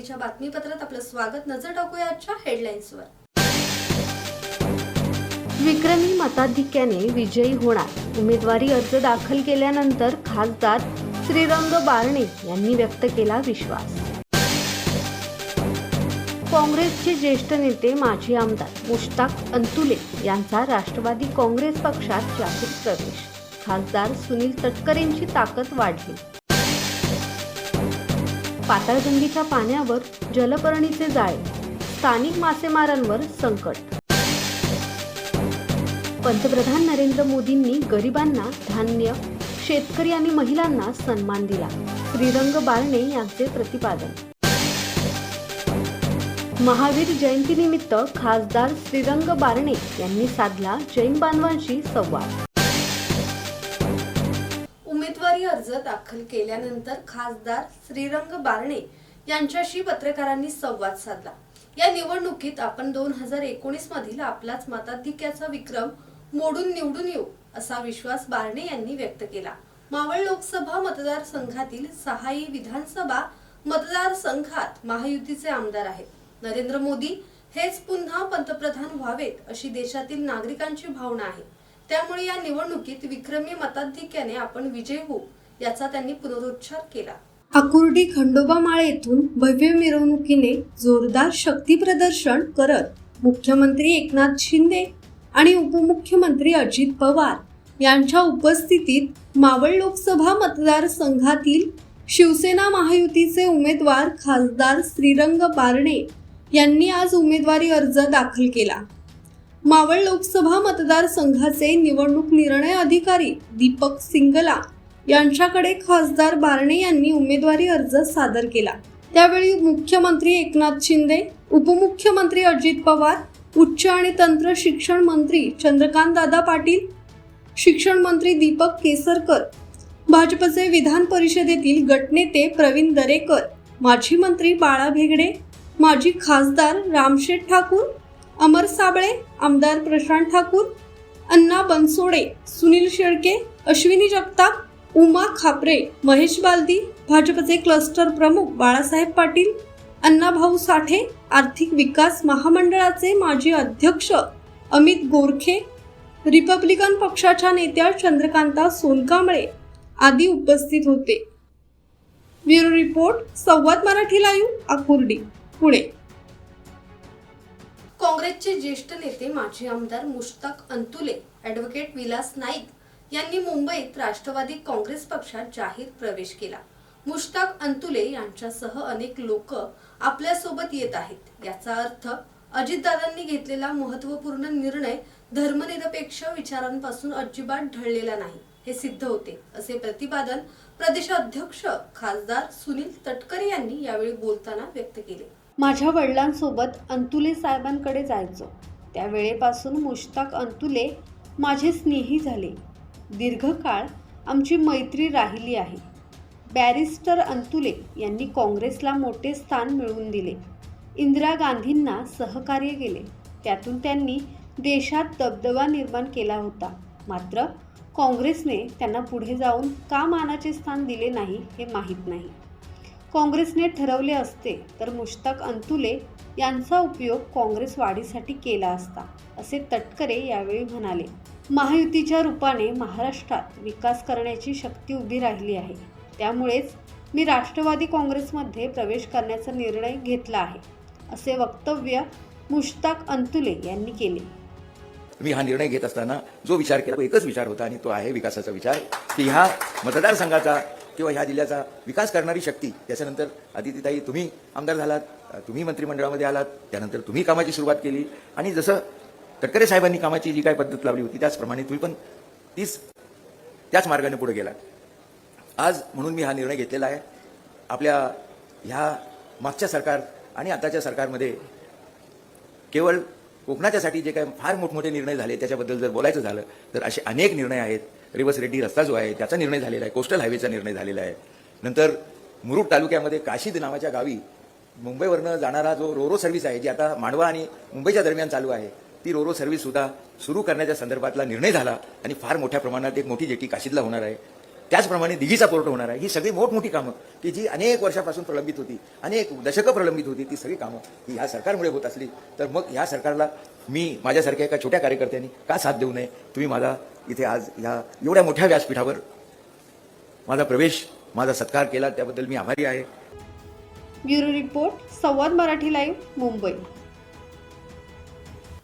रात्रीच्या बातमीपत्रात आपलं स्वागत. नजर टाकूया आजच्या हेडलाईन्सवर विक्रमी मताधिक्याने विजयी होणार. उमेदवारी अर्ज दाखल केल्यानंतर खासदार श्रीरंग बारणे यांनी व्यक्त केला विश्वास. काँग्रेसचे ज्येष्ठ नेते माजी आमदार मुश्ताक अंतुले यांचा राष्ट्रवादी काँग्रेस पक्षात जाहीर प्रवेश. खासदार सुनील तटकरेंची ताकद वाढली. पाताळगंगेच्या पाण्यावर जलपर्णीचे जाळे स्थानिक मासेमारांवर संकट. पंतप्रधान नरेंद्र मोदींनी गरिबांना धान्य शेतकरी आणि महिलांना सन्मान दिला. श्रीरंग बारणे यांचे प्रतिपादन. महावीर जयंतीनिमित्त खासदार श्रीरंग बारणे यांनी साधला जैन बांधवांशी संवाद. अर्ज दाखल केल्यानंतर खासदार श्रीरंग बारणे यांच्याशी पत्रकारांनी संवाद साधला. या निवडणुकीत आपण दोन हजार एकोणीस मधील आपलाच मताधिक्याचा विक्रम मोडून निवडून येऊ असा विश्वास बारणे यांनी व्यक्त केला. मावळ लोकसभा मतदारसंघातील सहाही विधानसभा मतदारसंघात महायुतीचे आमदार आहेत. नरेंद्र मोदी हेच पुन्हा पंतप्रधान व्हावेत अशी देशातील नागरिकांची भावना आहे. त्यामुळे या निवडणुकीत विक्रमी मताधिक्याने आपण विजय होऊ याचा त्यांनी पुनरुच्चार केला. आकुर्डी खंडोबा माळ येथून भव्य मिरवणुकीने जोरदार शक्ती प्रदर्शन करत मुख्यमंत्री एकनाथ शिंदे आणि उपमुख्यमंत्री अजित पवार यांच्या उपस्थितीत मावळ लोकसभा मतदारसंघातील शिवसेना महायुतीचे उमेदवार खासदार श्रीरंग बारणे यांनी आज उमेदवारी अर्ज दाखल केला. मावळ लोकसभा मतदारसंघाचे निवडणूक निर्णय अधिकारी दीपक सिंगला यांच्याकडे खासदार बारणे यांनी उमेदवारी अर्ज सादर केला. त्यावेळी मुख्यमंत्री एकनाथ शिंदे उपमुख्यमंत्री अजित पवार उच्च आणि तंत्र शिक्षण मंत्री चंद्रकांत दादा पाटील शिक्षण मंत्री दीपक केसरकर भाजपचे विधान परिषदेतील गटनेते प्रवीण दरेकर माजी मंत्री बाळा भेगडे माजी खासदार रामशेठ ठाकूर अमर साबळे आमदार प्रशांत ठाकूर अण्णा बनसोडे सुनील शेळके अश्विनी जगताप उमा खापरे महेश बालदी भाजपचे क्लस्टर प्रमुख बाळासाहेब पाटील अण्णाभाऊ साठे आर्थिक विकास महामंडळाचे माजी अध्यक्ष अमित गोरखे रिपब्लिकन पक्षाच्या नेत्या चंद्रकांता सोनकांबळे आदी उपस्थित होते. ब्युरो रिपोर्ट संवाद मराठी लाईव्ह आकुर्डी पुणे. काँग्रेसचे ज्येष्ठ नेते माजी आमदार मुश्ताक अंतुले ॲडव्होकेट विलास नाईक यांनी मुंबईत राष्ट्रवादी काँग्रेस पक्षात जाहीर प्रवेश केला. मुश्ताक अंतुले यांच्यासह अनेक लोक आपल्यासोबत येत आहेत. याचा अर्थ अजितदादांनी घेतलेला महत्त्वपूर्ण निर्णय धर्मनिरपेक्ष विचारांपासून अजिबात ढळलेला नाही हे सिद्ध होते असे प्रतिपादन प्रदेशाध्यक्ष खासदार सुनील तटकरे यांनी यावेळी बोलताना व्यक्त केले. माझ्या वडिलांसोबत अंतुले साहेबांकडे जायचो. त्यावेळेपासून मुश्ताक अंतुले माझे स्नेही झाले. दीर्घकाळ आमची मैत्री राहिली आहे. बॅरिस्टर अंतुले यांनी काँग्रेसला मोठे स्थान मिळवून दिले. इंदिरा गांधींना सहकार्य केले. त्यातून त्यांनी देशात दबदबा निर्माण केला होता. मात्र काँग्रेसने त्यांना पुढे जाऊन का मानाचे स्थान दिले नाही हे माहीत नाही. काँग्रेसने ठरवले असते तर मुश्ताक अंतुले यांचा उपयोग काँग्रेस वाढीसाठी केला असता असे तटकरे यावेळी म्हणाले. महायुतीच्या रूपाने महाराष्ट्रात विकास करण्याची शक्ती उभी राहिली आहे. त्यामुळेच मी राष्ट्रवादी काँग्रेसमध्ये प्रवेश करण्याचा निर्णय घेतला आहे असे वक्तव्य मुश्ताक अंतुले यांनी केले. मी हा निर्णय घेत असताना जो विचार केला तो एकच विचार होता आणि तो आहे विकासाचा विचार की ह्या मतदारसंघाचा किंवा ह्या जिल्ह्याचा विकास करणारी शक्ती त्याच्यानंतर आदितीताई तुम्ही आमदार झालात तुम्ही मंत्रिमंडळामध्ये आलात त्यानंतर तुम्ही कामाची सुरुवात केली आणि जसं तटकरे साहेबांनी कामाची जी काय पद्धत लावली होती त्याचप्रमाणे तुम्ही पण तीच त्याच मार्गाने पुढे गेलात. आज म्हणून मी हा निर्णय घेतलेला आहे. आपल्या ह्या मागच्या सरकार आणि आताच्या सरकारमध्ये केवळ कोकणाच्यासाठी जे काय फार मोठमोठे निर्णय झाले त्याच्याबद्दल जर बोलायचं झालं तर असे अनेक निर्णय आहेत. रिवर्स रेड्डी रस्ता जो आहे त्याचा निर्णय झालेला आहे. कोस्टल हायवेचा निर्णय झालेला आहे. नंतर मुरुड तालुक्यामध्ये काशीद नावाच्या गावी मुंबईवरनं जाणारा जो रोरो सर्व्हिस आहे जी आता मांडवा आणि मुंबईच्या दरम्यान चालू आहे ती रोरो सर्व्हिस सुद्धा सुरू करण्याच्या संदर्भातला निर्णय झाला आणि फार मोठ्या प्रमाणात एक मोठी जेटी काशीदला होणार आहे. त्याचप्रमाणे दिघीचा पोर्ट होणार आहे. ही सगळी मोठमोठी कामं की जी अनेक वर्षापासून प्रलंबित होती अनेक दशकं प्रलंबित होती ती सगळी कामं ही ह्या सरकारमुळे होत असली तर मग ह्या सरकारला मी माझ्यासारख्या एका छोट्या कार्यकर्त्यांनी का साथ देऊ नये? तुम्ही माझा इथे आज ह्या एवढ्या मोठ्या व्यासपीठावर माझा प्रवेश माझा सत्कार केला त्याबद्दल मी आभारी आहे. ब्युरो रिपोर्ट संवाद मराठी लाईव्ह मुंबई.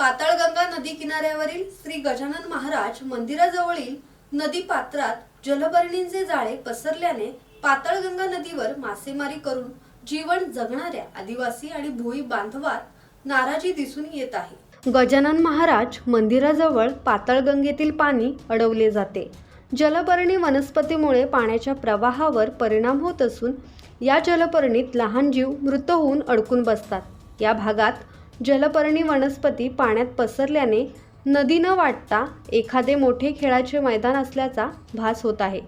पाताळगंगा नदी किनाऱ्यावरील श्री गजानन महाराज मंदिराजवळील नदी पात्रात जलभरणींचे जाळे पसरल्याने पाताळगंगा नदीवर मासेमारी करून जीवन जगणाऱ्या आदिवासी आणि भोई बांधवात नाराजी दिसून येत आहे. गजानन महाराज मंदिराजवळ पाताळगंगेतील पाणी अडवले जाते. जलपर्णी वनस्पतीमुळे पाण्याच्या प्रवाहावर परिणाम होत असून या जलपर्णीत लहान जीव मृत होऊन अडकून बसतात. या भागात जलपर्णी वनस्पती पाण्यात पसरल्याने नदी न वाटता एखादे मोठे खेळाचे मैदान असल्याचा भास होत आहे.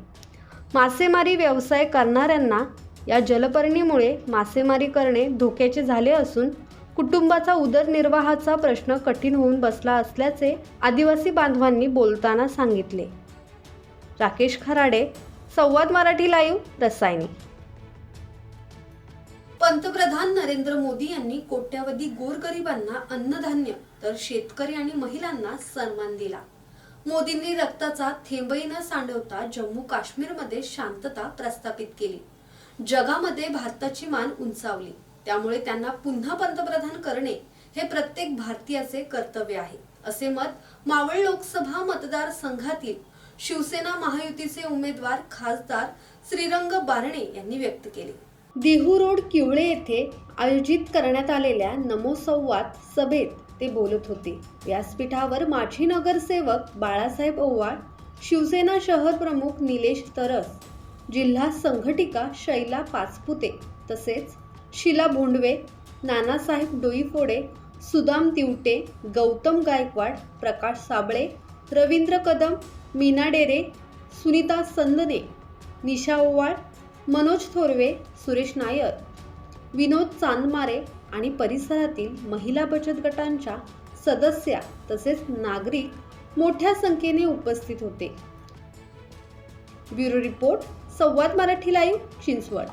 मासेमारी व्यवसाय करणाऱ्यांना या जलपर्णीमुळे मासेमारी करणे धोक्याचे झाले असून कुटुंबाचा उदरनिर्वाहाचा प्रश्न कठीण होऊन बसला असल्याचे आदिवासी बांधवांनी बोलताना सांगितले. राकेश खराडे संवाद मराठी लाईव्ह रसायनी. पंतप्रधान नरेंद्र मोदी यांनी कोट्यावधी गोरगरिबांना अन्नधान्य तर शेतकरी आणि महिलांना सन्मान दिला. मोदींनी रक्ताचा थेंबही न सांडवता जम्मू काश्मीरमध्ये शांतता प्रस्थापित केली. जगामध्ये भारताची मान उंचावली. त्यामुळे त्यांना पुन्हा पंतप्रधान करणे हे प्रत्येक भारतीयाचे कर्तव्य आहे असे मत मावळ लोकसभा मतदारसंघातील शिवसेना महायुतीचे उमेदवार खासदार श्रीरंग बारणे यांनी व्यक्त केले. देहू रोड किवळे येथे आयोजित करण्यात आलेल्या नमो संवाद सभेत ते बोलत होते. व्यासपीठावर माजी नगरसेवक बाळासाहेब ओवाळ शिवसेना शहर प्रमुख निलेश तरस जिल्हा संघटिका शैला पाचपुते तसेच शिला भोंडवे नानासाहेब डोईफोडे सुदाम तिवटे गौतम गायकवाड प्रकाश साबळे रवींद्र कदम मीना डेरे सुनीता संदने निशा ओवाळ मनोज थोरवे सुरेश नायर विनोद चांदमारे आणि परिसरातील महिला बचत गटांच्या सदस्या तसेच नागरिक मोठ्या संख्येने उपस्थित होते. ब्युरो रिपोर्ट संवाद मराठी लाईव्ह चिंचवड.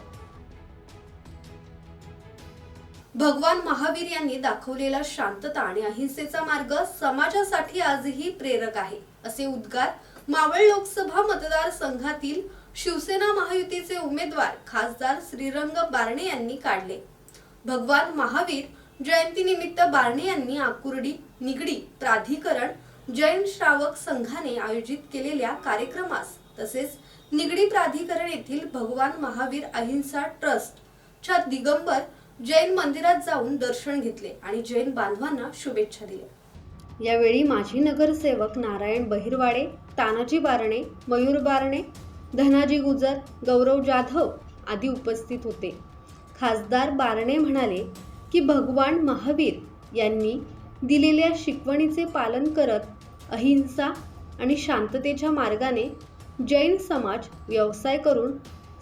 भगवान महावीर यांनी दाखवलेला शांतता आणि अहिंसेचा मार्ग समाजासाठी आजही प्रेरक आहे असे उद्गार मावळ लोकसभा मतदारसंघातील शिवसेना महायुतीचे उमेदवार खासदार श्रीरंग बारणे यांनी काढले. भगवान महावीर जयंतीनिमित्त बारणे यांनी आकुर्डी निगडी प्राधिकरण जैन श्रावक संघाने आयोजित केलेल्या कार्यक्रमास तसेच निगडी प्राधिकरण येथील भगवान महावीर अहिंसा ट्रस्ट च्या दिगंबर जैन मंदिरात जाऊन दर्शन घेतले आणि जैन बांधवांना शुभेच्छा दिल्या. यावेळी माजी नगरसेवक नारायण बहिरवाडे तानाजी बारणे मयूर बारणे धनाजी गुजर गौरव जाधव आदी उपस्थित होते. खासदार बारणे म्हणाले की भगवान महावीर यांनी दिलेल्या शिकवणीचे पालन करत अहिंसा आणि शांततेच्या मार्गाने जैन समाज व्यवसाय करून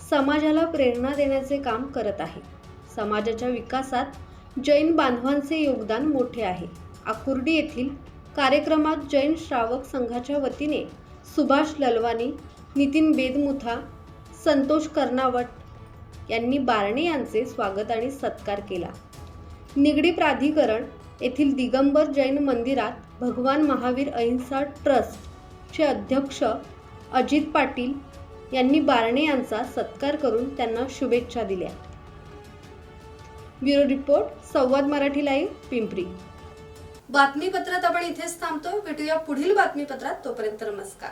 समाजाला प्रेरणा देण्याचे काम करत आहे. समाजाच्या विकासात जैन बांधवांचे योगदान मोठे आहे. आकुर्डी येथील कार्यक्रमात जैन श्रावक संघाच्या वतीने सुभाष ललवानी नितीन बेदमुथा संतोष कर्नावट यांनी बारणे यांचे स्वागत आणि सत्कार केला. निगडी प्राधिकरण येथील दिगंबर जैन मंदिरात भगवान महावीर अहिंसा ट्रस्टचे अध्यक्ष अजित पाटील यांनी बारणे यांचा सत्कार करून त्यांना शुभेच्छा दिल्या. ब्युरो रिपोर्ट संवाद मराठी लाईव्ह पिंपरी. बातमीपत्रात आपण इथेच थांबतो. भेटूया पुढील बातमीपत्रात. तोपर्यंत नमस्कार.